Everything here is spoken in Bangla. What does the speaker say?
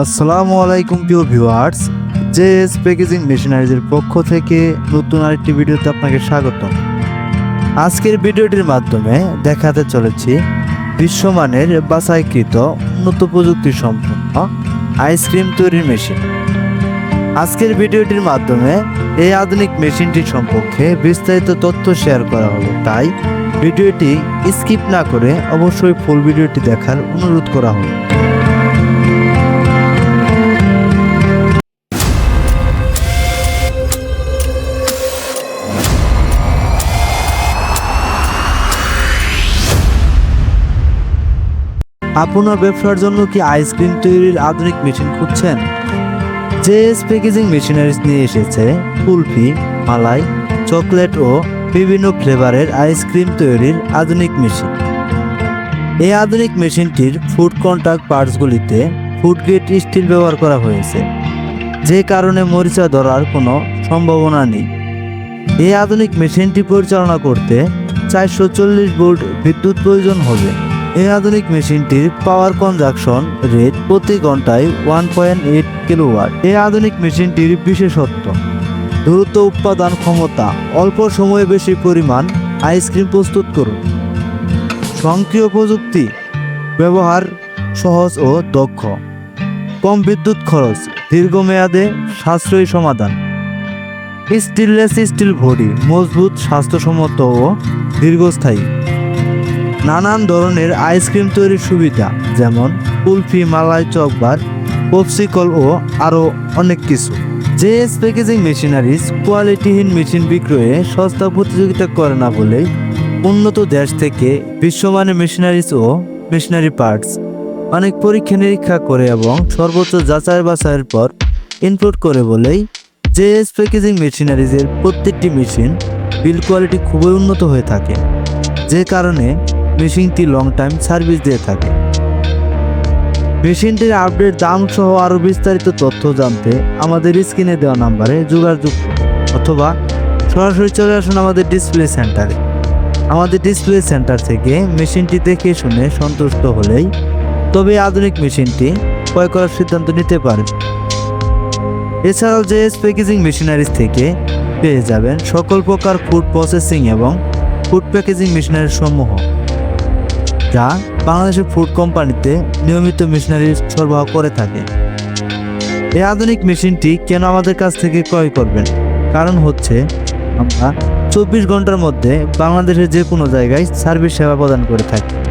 আসসালামু আলাইকুম, প্রিয় ভিউয়ার্স। জে এস প্যাকেজিং মেশিনারিজের পক্ষ থেকে নতুন আরেকটি ভিডিওতে আপনাকে স্বাগত আজকের ভিডিওটির মাধ্যমে দেখাতে চলেছি বিশ্বমানের বাছাইকৃত উন্নত প্রযুক্তি সম্পন্ন আইসক্রিম তৈরির মেশিন। আজকের ভিডিওটির মাধ্যমে এই আধুনিক মেশিনটি সম্পর্কে বিস্তারিত তথ্য শেয়ার করা হলো, তাই ভিডিওটি স্কিপ না করে অবশ্যই ফুল ভিডিওটি দেখার অনুরোধ করা হলো। আপনার ব্যবসার জন্য কি আইসক্রিম তৈরির আধুনিক মেশিন খুঁজছেন? জেএস প্যাকেজিং মেশিনারিজ নিয়ে এসেছে কুলফি, মালাই চকলেট ও বিভিন্ন ফ্লেভারের আইসক্রিম তৈরির আধুনিক মেশিন এই আধুনিক মেশিনটির ফুড কন্টাক্ট পার্টসগুলিতে ফুড গ্রেড স্টিল ব্যবহার করা হয়েছে। যে কারণে মরিচা ধরার কোনো সম্ভাবনা নেই। এই আধুনিক মেশিনটি পরিচালনা করতে চারশো চল্লিশ ভোল্ট বিদ্যুৎ প্রয়োজন হবে। এই আধুনিক মেশিনটির পাওয়ার কনজাকশন রেট প্রতি ঘন্টায় ওয়ান পয়েন্ট এইট কিলোওয়াট এই আধুনিক মেশিনটির বিশেষত্ব, দ্রুত উৎপাদন ক্ষমতা, অল্প সময়ে বেশি পরিমাণ আইসক্রিম প্রস্তুত করুন। স্বয়ংক্রিয় প্রযুক্তি ব্যবহার সহজ ও দক্ষ। কম বিদ্যুৎ খরচ, দীর্ঘমেয়াদে সাশ্রয়ী সমাধান। স্টিললেস স্টিল বডি মজবুত, স্বাস্থ্যসম্মত ও দীর্ঘস্থায়ী। নানান ধরনের আইসক্রিম তৈরির সুবিধা, যেমন কুলফি, মালাই চকবার পপসিকল ও আরও অনেক কিছু। জেএস প্যাকেজিং মেশিনারিজ কোয়ালিটিহীন মেশিন বিক্রয়ে সস্তা প্রতিযোগিতা করে না বলে উন্নত দেশ থেকে বিশ্বমানের মেশিনারিজ ও মেশিনারি পার্টস অনেক পরীক্ষা নিরীক্ষা করে এবং সর্বোচ্চ যাচাই বাছাইয়ের পর ইনপুট করে বলেই জেএস প্যাকেজিং মেশিনারিজের প্রত্যেকটি মেশিন বিল কোয়ালিটি খুবই উন্নত হয়ে থাকে। যে কারণে মেশিনটি লং টাইম সার্ভিস দিয়ে থাকে। মেশিনটির আপডেট দাম সহ আরও বিস্তারিত তথ্য জানতে আমাদের স্ক্রিনে দেওয়া নাম্বারে যোগাযোগ অথবা সরাসরি চলে আসুন আমাদের ডিসপ্লে সেন্টারে আমাদের ডিসপ্লে সেন্টার থেকে মেশিনটি দেখে শুনে সন্তুষ্ট হলেই তবে আধুনিক মেশিনটি ক্রয় করার সিদ্ধান্ত নিতে পারেন। এছাড়াও জেএস প্যাকেজিং মেশিনারিজ থেকে পেয়ে যাবেন সকল প্রকার ফুড প্রসেসিং এবং ফুড প্যাকেজিং মেশিনারি সমূহ। যা বাংলাদেশের ফুড কোম্পানিতে নিয়মিত মেশিনারি সরবরাহ করে থাকে। এই আধুনিক মেশিনটি কেন আমাদের কাছ থেকে ক্রয় করবেন? কারণ হচ্ছে, আমরা চব্বিশ ঘণ্টার মধ্যে বাংলাদেশের যে কোনো জায়গায় সার্ভিস সেবা প্রদান করে থাকি।